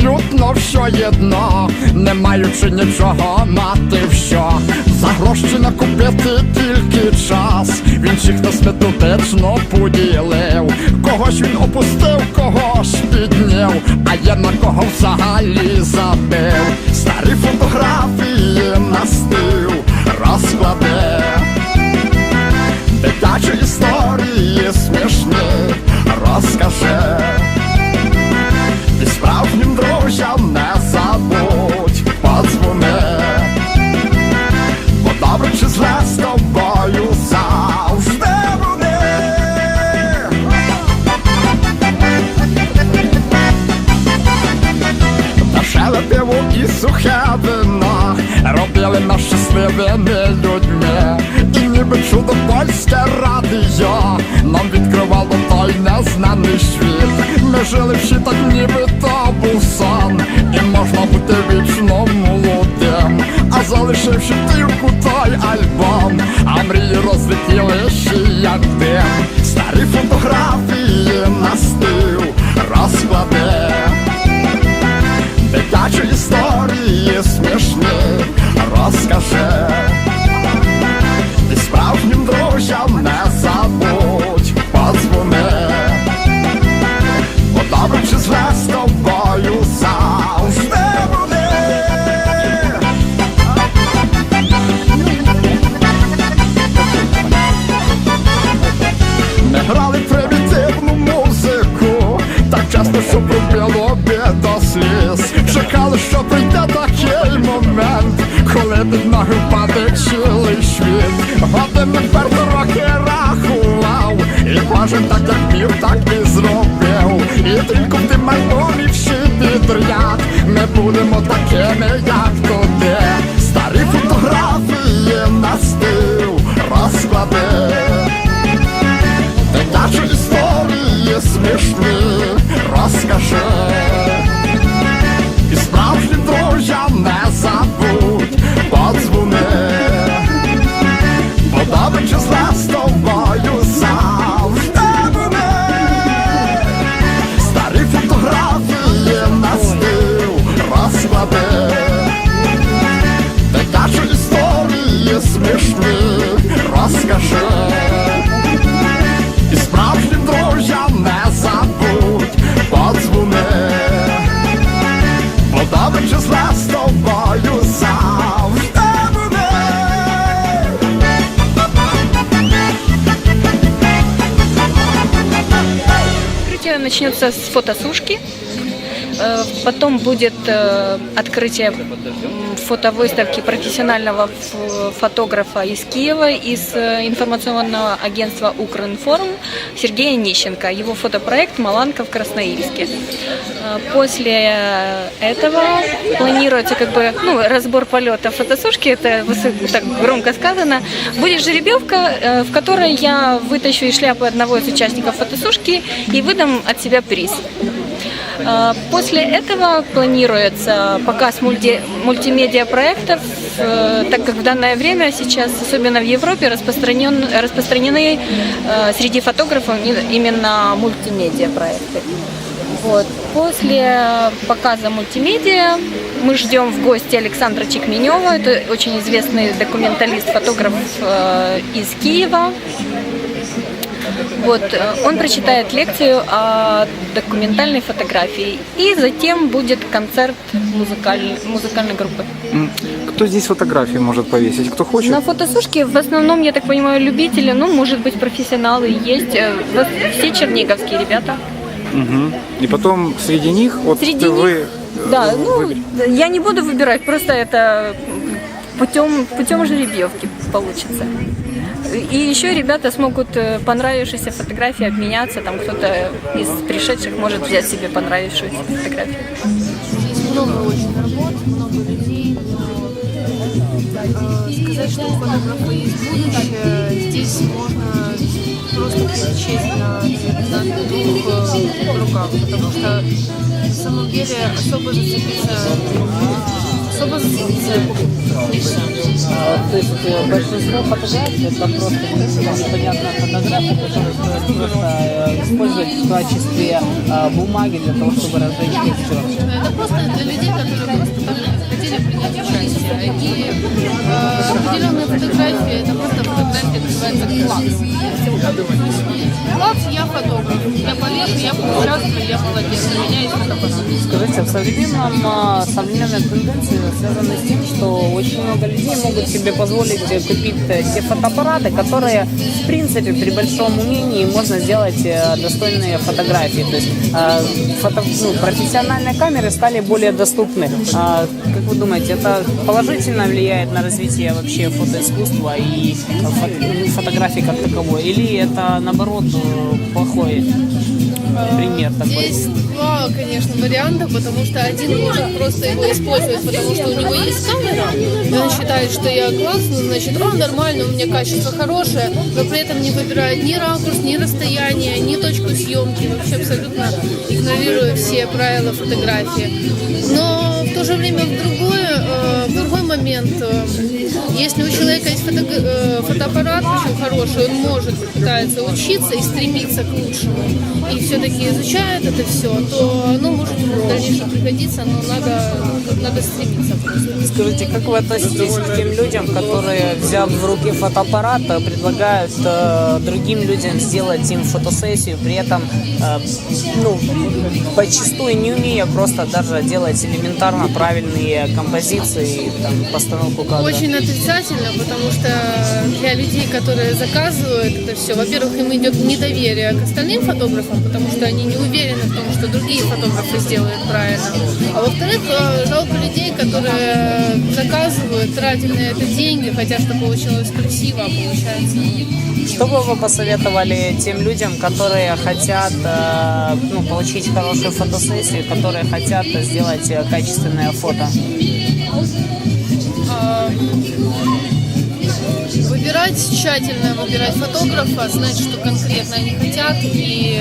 абсолютно все єдно, не маючи нічого мати в що. За гроші накупити тільки час. Він всіх нас методично поділив. Когось він опустив, когось підняв, а я на кого взагалі забив. Радіо Нам відкривало той незнаний світ. Ми жили всі так ніби то був сон І можна бути вічно молодим. А залишивши тільки той альбом А мрії розлетілися як дим. Старі фотографії на стил розклади. Дитячі історії смішні. Розкажи ноги цілий світ. Години вперто роки рахував, і кожен так як міг, так і зробив. І тільки ти тим альбомі всі підряд. Ми будемо такими, як начнется с фотосушки. Э, Потом будет э, открытие фотовыставки профессионального фотографа из Киева, из э, информационного агентства «Укринформ» Сергея Нищенко. Его фотопроект «Маланка в Красноильске». После этого планируется как бы ну, разбор полета фотосушки, это так громко сказано. Будет жеребьевка, в которой я вытащу из шляпы одного из участников фотосушки и выдам от себя приз. Э, После этого планируется показ мульти- мультимедиа проектов, э, так как в данное время сейчас, особенно в Европе, распространен, распространены э, среди фотографов именно мультимедиа проекты. Вот. После показа мультимедиа мы ждем в гости Александра Чекменева. Это очень известный документалист, фотограф э, из Киева. Вот, э, он прочитает лекцию о документальной фотографии. И затем будет концерт музыкальной, музыкальной группы. Кто здесь фотографии может повесить? Кто хочет? На фотосушке в основном, я так понимаю, любители, ну, может быть, профессионалы есть. Э, Все черниговские ребята. Мгм. И потом среди них, вот Среди вы, них, э, Да, ну, выберете. я не буду выбирать, просто это путем, путем жеребьевки получится. И еще ребята смогут э, понравившиеся фотографии обменяться, там кто-то из пришедших может взять себе понравившуюся фотографию. Здесь много очень работ, много людей, но э, сказать, что у фотографа есть здесь можно просто перечесть на, на двух э, руках, потому что на самом деле особо зацепиться, особо нельзя. То есть э, большинство фотографий это просто непонятная фотография, которая стоит просто использовать в качестве э, бумаги для того, чтобы разжечь костер? Это просто для людей, которые просто хотели принять участие. И э, определенные фотографии, это просто фотография, называется класс. Класс, я фотограф. Я повешу, я поучаствую, я молодец. У меня есть фотоаппарат. Скажите, в современном, а, современная тенденция связана с тем, что очень много людей могут себе позволить купить э, те фотоаппараты, которые, в принципе, при большом умении можно сделать э, достойные фотографии. То есть э, фото- ну, профессиональные камеры стали более доступны. А, как вы думаете, это положительно влияет на развитие вообще фотоискусства и фо- фотографии как таковой? Или это, наоборот, э, плохой пример такой? Здесь два, конечно, варианта, потому что один может просто его использовать, потому что у него есть камера, и он считает, что я классный, значит, о, нормально, у меня качество хорошее, но при этом не выбирает ни ракурс, ни расстояние, ни точку съемки, вообще абсолютно игнорируя все правила фотографии. Но в то же время в другой, э, в другой момент, э, если у человека есть фото- э, фотоаппарат очень хороший, он может, пытается учиться и стремиться к лучшему, и все-таки изучает это все, то в дальнейшем пригодиться, но надо, надо стремиться просто. Скажите, как вы относитесь к тем людям, которые, взяв в руки фотоаппарат, э, предлагают э, другим людям сделать им фотосессию, при этом, э, ну, почастую не умея просто даже делать элементарно правильные композиции, там, постановку кадра? Очень отрицательно, потому что для людей, которые заказывают это все, во-первых, им идет недоверие к остальным фотографам, потому что они не уверены в том, что другие фотографы сделают правильно. А во-вторых, э, жалко людей, которые заказывают, тратят на это деньги, хотя что получилось красиво, а получается Что бы вы посоветовали тем людям, которые хотят э, ну, получить хорошую фотосессию, которые хотят сделать э, качественное фото? Выбирать тщательно, выбирать фотографа, знать, что конкретно они хотят, и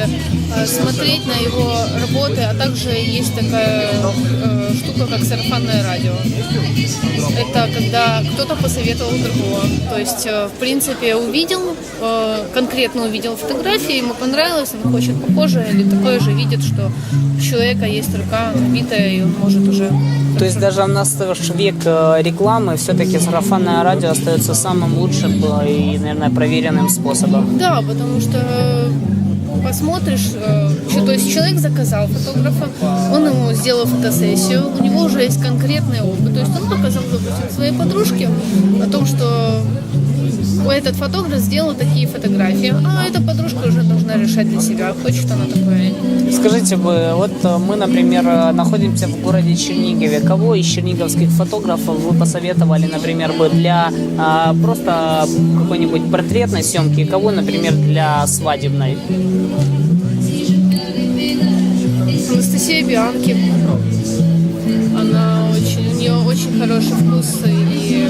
э, смотреть на его работы, а также есть такая э, штука, как сарафанное радио. Это когда кто-то посоветовал другого. То есть, э, в принципе, увидел, конкретно увидел фотографии, ему понравилось, он хочет похожее или такое же, видит, что человека есть рука набитая, и он может уже То есть даже в наш век э, рекламы все-таки сарафанное радио остается самым лучшим э, и, наверное, проверенным способом. Да, потому что э, посмотришь, что, то есть человек заказал фотографа, он ему сделал фотосессию, у него уже есть конкретный опыт, то есть он показал, допустим, своей подружке о том, что этот фотограф сделал такие фотографии, а эта подружка уже должна решать для себя, хочет она такое или нет. Скажите вы, вот э, мы, например, э, находимся в городе Чернигове. Кого из черниговских фотографов вы посоветовали, например, бы для а, просто какой-нибудь портретной съемки, кого, например, для свадебной? Анастасия Бианки, она нее очень хороший вкус, и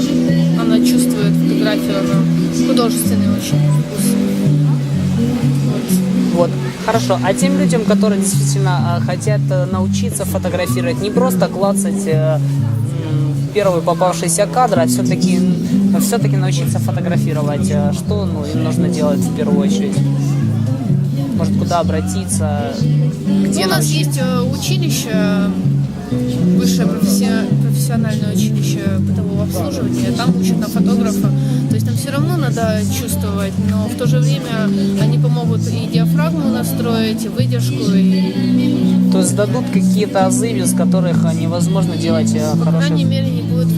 она чувствует фотографию, она художественный очень вкус. Вот. Хорошо. А тем людям, которые действительно э, хотят э, научиться фотографировать, не просто клацать э, первый попавшийся кадр, а все-таки все-таки научиться фотографировать, э, что ну, им нужно делать в первую очередь? Может, куда обратиться? Где у нас есть училище, высшее професси- профессиональное училище бытового обслуживания, там учат на фотографа. То есть там все равно надо чувствовать, но в то же время они помогут и диафрагму настроить, и выдержку, и, То есть дадут какие-то азы, без которых э, невозможно делать э, по крайней хорошие... мере, не будет